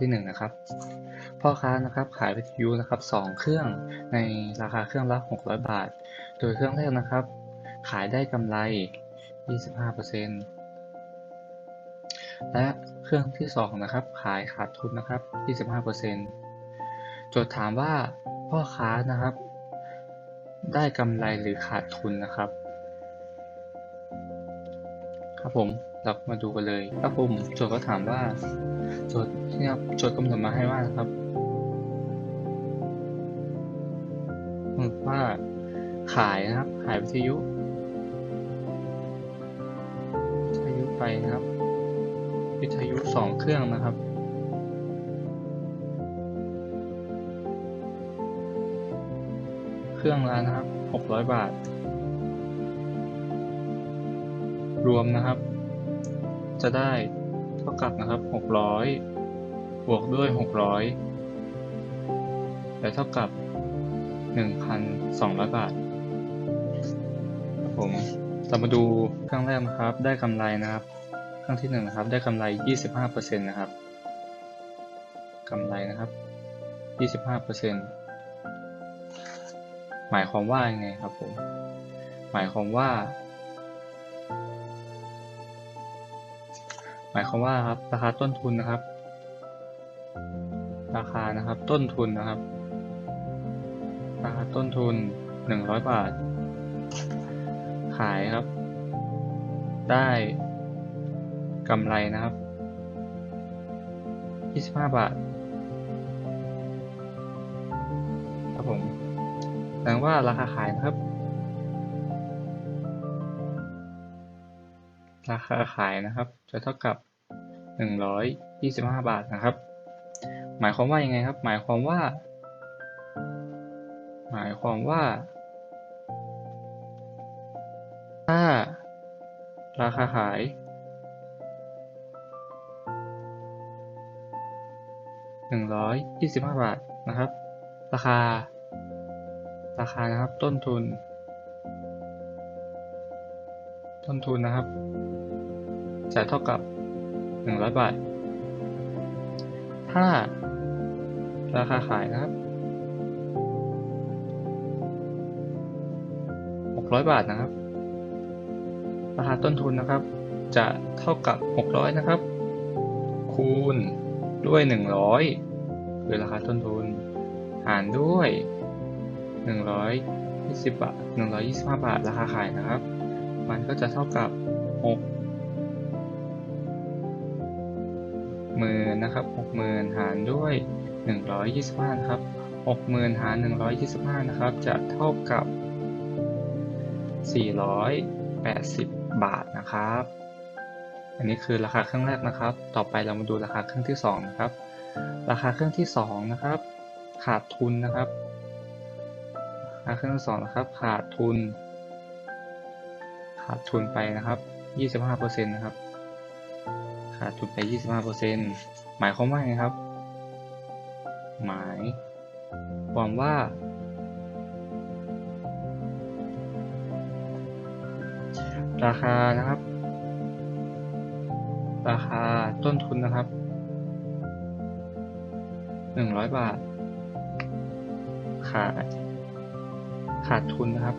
ที่1นงนะครับพ่อค้านะครับขายวิทยุนะครับสองเครื่องในราคาเครื่องละ600 บาท โดยเครื่องแรกนะครับ ขายได้กำไร 25%และเครื่องที่สองนะครับขายขาดทุนนะครับ 25%โจทย์ถามว่าพ่อค้านะครับ ได้กำไรหรือขาดทุนนะครับ ครับผม เรามาดูกันเลยครับผมโจทย์ก็ถามว่าโจทย์ที่ครับโจทย์กำหนดมาให้ว่านะครับว่าขายนะครับ ขายวิทยุวิทยุไปนะครับ วิทยุสองเครื่องนะครับเครื่องละนะครับหกร้อยบาท รวมนะครับ จะได้เท่ากับนะครับหกร้อยบวกด้วยหกร้อยและเท่ากับหนึ่งพันสองร้อยบาทครับผมเรามาดูเครื่องแรกนะครับ ได้กำไรนะครับครื่องที่หนึ่งนะครับ ได้กำไรยี่สิบห้าเปอร์เซ็นต์นะครับกำไรนะครับยี่สิบห้าเปอร์เซ็นต์หมายความว่ายังไงครับผม หมายความว่า มายความว่าครับราคาต้นทุนนะครับ ราคานะครับต้นทุนนะครับ ราคาต้นทุนหนึ่งร้อยบาท ขายครับ ได้กำไรนะครับยี่สิบห้าบาทครับผมแสดงว่าราคาขายนะครับ ราคาขายนะครับ จะเท่ากับ 125 บาทนะครับ หมายความว่ายังไงครับ หมายความว่า หมายความว่า ถ้า ราคาขาย 125 บาทนะครับ ราคา ราคานะครับต้นทุน ต้นทุนนะครับจะเท่ากับ 100 บาท ถ้าราคาขายนะครับ 600 บาทนะครับ ราคาต้นทุนนะครับ จะเท่ากับ 600 นะครับ คูณด้วย 100คือราคาต้นทุน หารด้วย 120 บาท 125 บาท ราคาขายนะครับ มันก็จะเท่ากับ 6 หมื่นนะครับหกหมื่นหารด้วยหนึ่งร้อยยี่สิบห้านะครับหกหมื่นหารหนึ่งร้อยยี่สิบห้านะครับ จะเท่ากับสี่ร้อยแปดสิบบาทนะครับ อันนี้คือราคาเครื่องแรกนะครับ ต่อไปเรามาดูราคาเครื่องที่สองนะครับ ราคาเครื่องที่สองนะครับ ขาดทุนนะครับราคาเครื่องที่สองนะครับ ขาดทุน ขาดทุนไปนะครับยี่สิบห้าเปอร์เซ็นต์นะครับ ขาดทุนไป 25%หมายความว่าไงครับ หมายความว่า ราคานะครับ ราคาต้นทุนนะครับ 100 บาท ขาด ขาดทุนนะครับ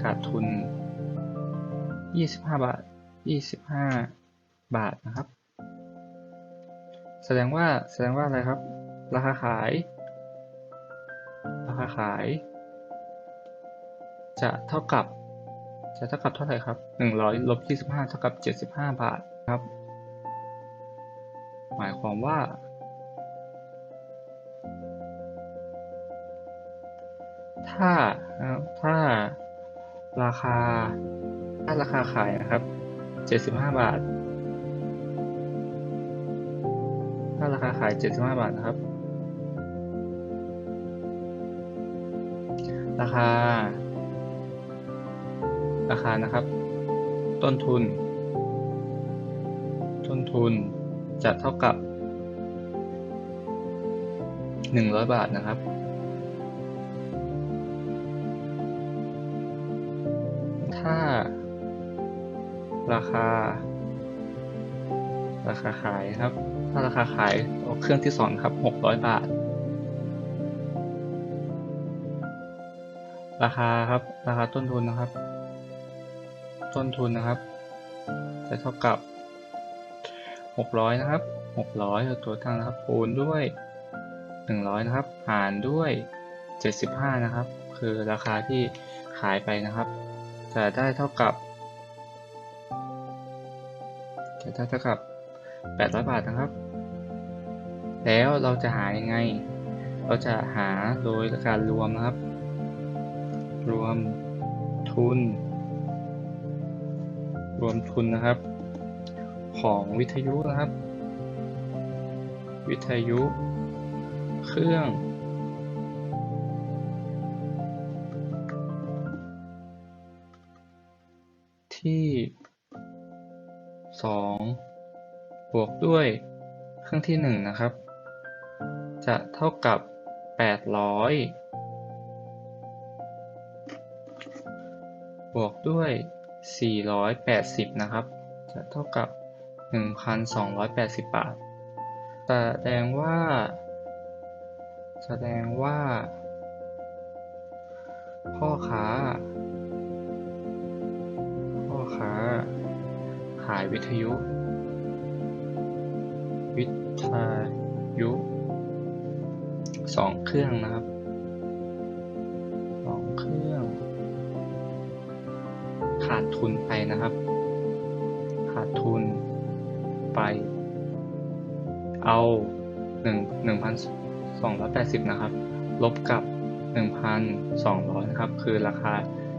ขาดทุน 25 บาท 25 บาทนะครับ แสดงว่าแสดงว่าอะไรครับ ราคาขาย ราคาขาย จะเท่ากับ จะเท่ากับเท่าไหร่ครับ 100ลบ25 เท่ากับ 75 บาทครับ หมายความว่าถ้าถ้าราคาถ้าราคาขายนะครับ 75 บาท ถ้าราคาขาย 75 บาทนะครับ ราคา ราคานะครับ ต้นทุน ต้นทุนจะเท่ากับ 100 บาทนะครับถ้า ราคา ราคาขายครับ ถ้าราคาขายเครื่องที่สองครับหกร้อยบาท ราคาครับ ราคาต้นทุนนะครับ ต้นทุนนะครับ จะเท่ากับหกร้อยนะครับหกร้อยตัวตั้งนะครับคูณด้วยหนึ่งร้อยนะครับ หารด้วยเจ็ดสิบห้านะครับ คือราคาที่ขายไปนะครับ จะได้เท่ากับ จะได้เท่ากับแปดร้อยบาทนะครับ แล้วเราจะหายังไง เราจะหาโดยการรวมนะครับ รวมทุน รวมทุนนะครับ ของวิทยุนะครับ วิทยุ เครื่องที่ สองบวกด้วยเครื่องที่หนึ่งนะครับ จะเท่ากับแปดร้อยบวกด้วยสี่ร้อยแปดสิบนะครับ จะเท่ากับหนึ่งพันสองร้อยแปดสิบบาท แสดงว่า แสดงว่า พ่อค้า พ่อค้า ขายวิทยุ วิทยุสองเครื่องนะครับสองเครื่อง ขาดทุนไปนะครับ ขาดทุนไป เอาหนึ่งหนึ่งพันสองร้อยแปดสิบนะครับ ลบกับหนึ่งพันสองร้อยนะครับ คือราคา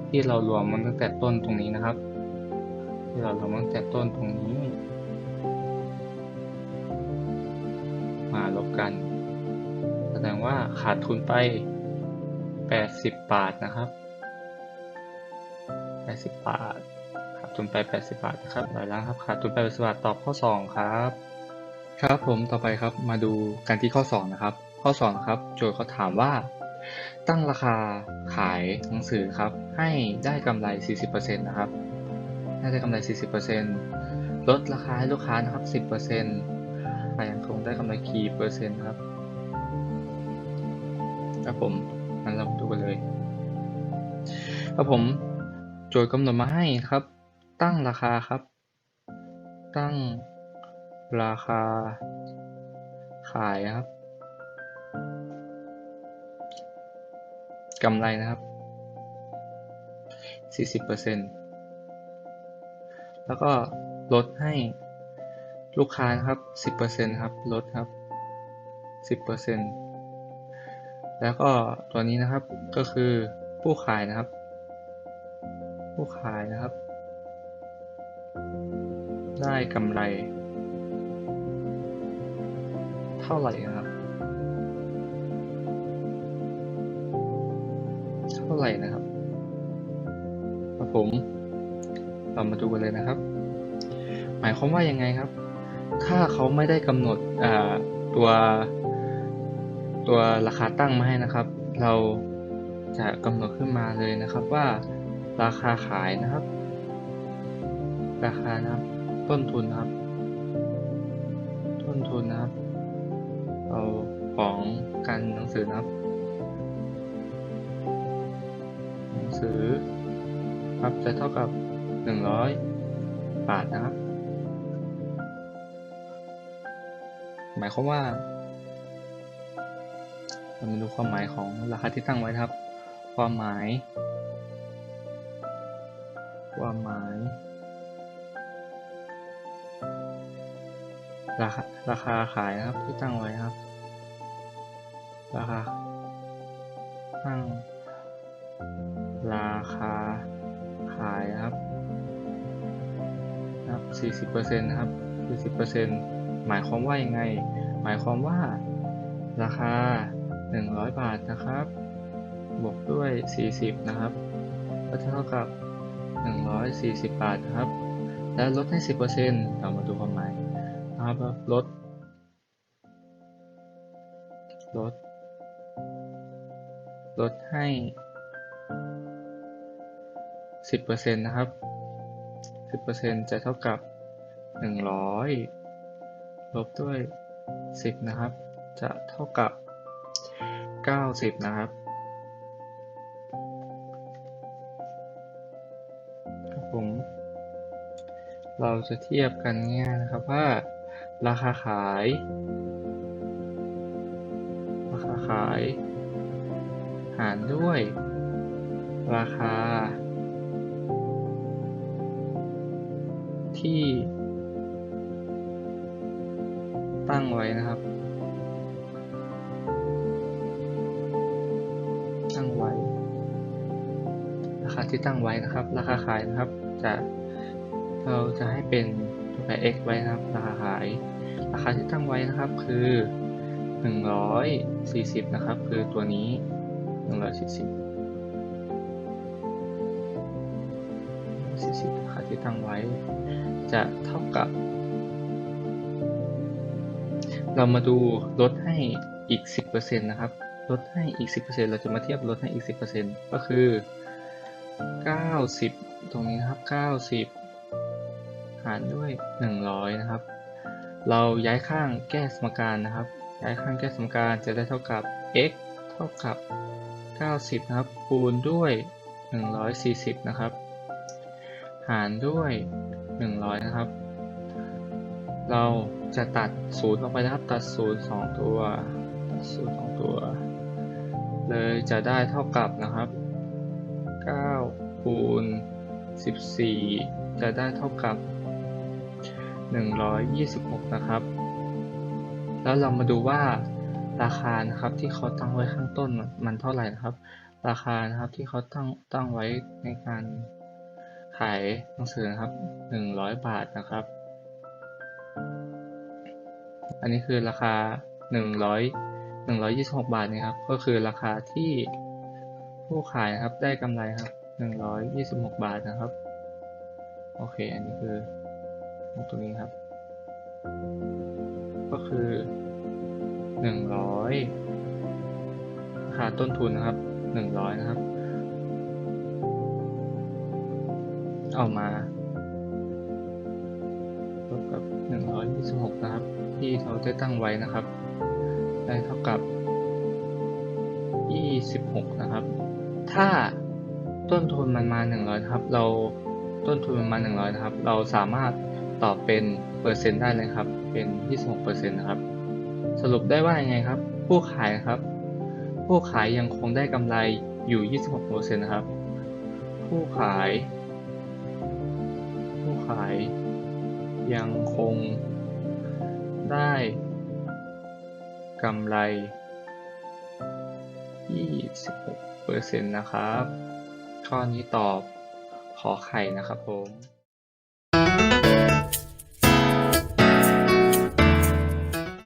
ที่เรารวมมันตั้งแต่ต้นตรงนี้นะครับ ที่เรารวมตั้งแต่ต้นตรงนี้ มาลบกัน แสดงว่าขาดทุนไปแปดสิบาทนะครับแปดสิบาท ขาดทุนไป 80 บาทนะครับหลายล้านครับ ขาดทุนไป 80 บาท ตอบข้อ 2 ครับ ครับผมต่อไปครับมาดูกันที่ข้อ 2 นะครับ ข้อ 2 ครับ โจทย์เขาถามว่าตั้งราคาขายหนังสือครับ ให้ได้กำไร 40%นะครับ ให้ได้กำไร 40%ลดราคาให้ลูกค้านะครับ 10%ขายยังคงได้กำไรกี่เปอร์เซ็นต์ครับครับผมงั้นเราดูกันเลยครับผมโจทย์กำหนดมาให้ครับ ตั้งราคาครับ ตั้งราคา ขายครับกำไรนะครับ 40% แล้วก็ลดให้ลูกค้านะครับ 10%ครับ ลดครับ 10%แล้วก็ตัวนี้นะครับ ก็คือผู้ขายนะครับ ผู้ขายนะครับ ได้กำไร เท่าไหร่นะครับ เท่าไหร่นะครับครับผม เรามาดูกันเลยนะครับ หมายความว่ายังไงครับถ้าเขาไม่ได้กำหนดตัวตัวราคาตั้งมาให้นะครับ เราจะกำหนดขึ้นมาเลยนะครับว่าราคาขายนะครับ ราคานะครับ ต้นทุนนะครับ ต้นทุนนะครับ เอาของการหนังสือนะครับ หนังสือครับจะเท่ากับ หนึ่งร้อยบาทนะครับ หมายความว่า เรามาดูความหมายของราคาที่ตั้งไว้ครับ ความหมาย ความหมาย ราคาราคาขายนะครับที่ตั้งไว้ครับ ราคาตั้ง 40%นะครับ40%หมายความว่ายังไง หมายความว่าราคา 100 บาทนะครับ บวกด้วย 40 นะครับ ก็เท่ากับ 140 บาทนะครับ แล้วลดให้ 10%เรามาดูความหมายนะครับลดลด ลดให้ 10%นะครับ 10%จะเท่ากับ หนึ่งร้อยลบด้วย10นะครับ จะเท่ากับ90นะครับครับผม เราจะเทียบกันง่ายนะครับว่า ราคาขาย ราคาขาย หารด้วย ราคาที่ ตั้งไว้นะครับ ตั้งไว้ ราคาที่ตั้งไว้นะครับ ราคาขายนะครับ จะ เราจะให้เป็นตัวแปร x ไว้นะครับ ราคาขาย ราคาที่ตั้งไว้นะครับคือ 140 นะครับ คือตัวนี้ 140 40ราคาที่ตั้งไว้ จะเท่ากับ เรามาดูลดให้อีก 10%นะครับ ลดให้อีก 10%เราจะมาเทียบลดให้อีก 10%ก็คือ 90 ตรงนี้นะครับ 90 หารด้วย 100 นะครับ เราย้ายข้างแก้สมการนะครับ ย้ายข้างแก้สมการจะได้เท่ากับ x เท่ากับ 90 นะครับ คูณด้วย 140 นะครับ หารด้วย 100 นะครับ เราจะตัดศูนย์ออกไปนะครับ ตัดศูนย์สองตัว ตัดศูนย์สองตัว เลยจะได้เท่ากับนะครับ9คูณ14 จะได้เท่ากับ 126 นะครับ แล้วเรามาดูว่าราคานะครับที่เขาตั้งไว้ข้างต้นมันเท่าไหร่นะครับ ราคานะครับที่เขาตั้งตั้งไว้ในการขายหนังสือนะครับ 100 บาทนะครับ อันนี้คือราคา 100 126 บาทนะครับ ก็คือราคาที่ผู้ขายนะครับได้กำไรครับ 126 บาทนะครับ โอเค อันนี้คือตรงนี้ครับ ก็คือ 100ราคาต้นทุนนะครับ 100 นะครับ เอามา ลบกับ 126 นะครับ ที่เราได้ตั้งไว้นะครับ ได้เท่ากับ 26 นะครับ ถ้าต้นทุนมันมา 100ครับ เราต้นทุนมันมา 100นะครับ เราสามารถตอบเป็นเปอร์เซ็นต์ได้เลยครับ เป็น 26เปอร์เซ็นต์นะครับ สรุปได้ว่ายังไงครับ ผู้ขายครับ ผู้ขายยังคงได้กำไรอยู่ 26เปอร์เซ็นต์นะครับ ผู้ขาย ผู้ขาย ยังคงได้กำไร 26เปอร์เซ็นต์นะครับ ข้อนี้ตอบขอไข่นะครับผม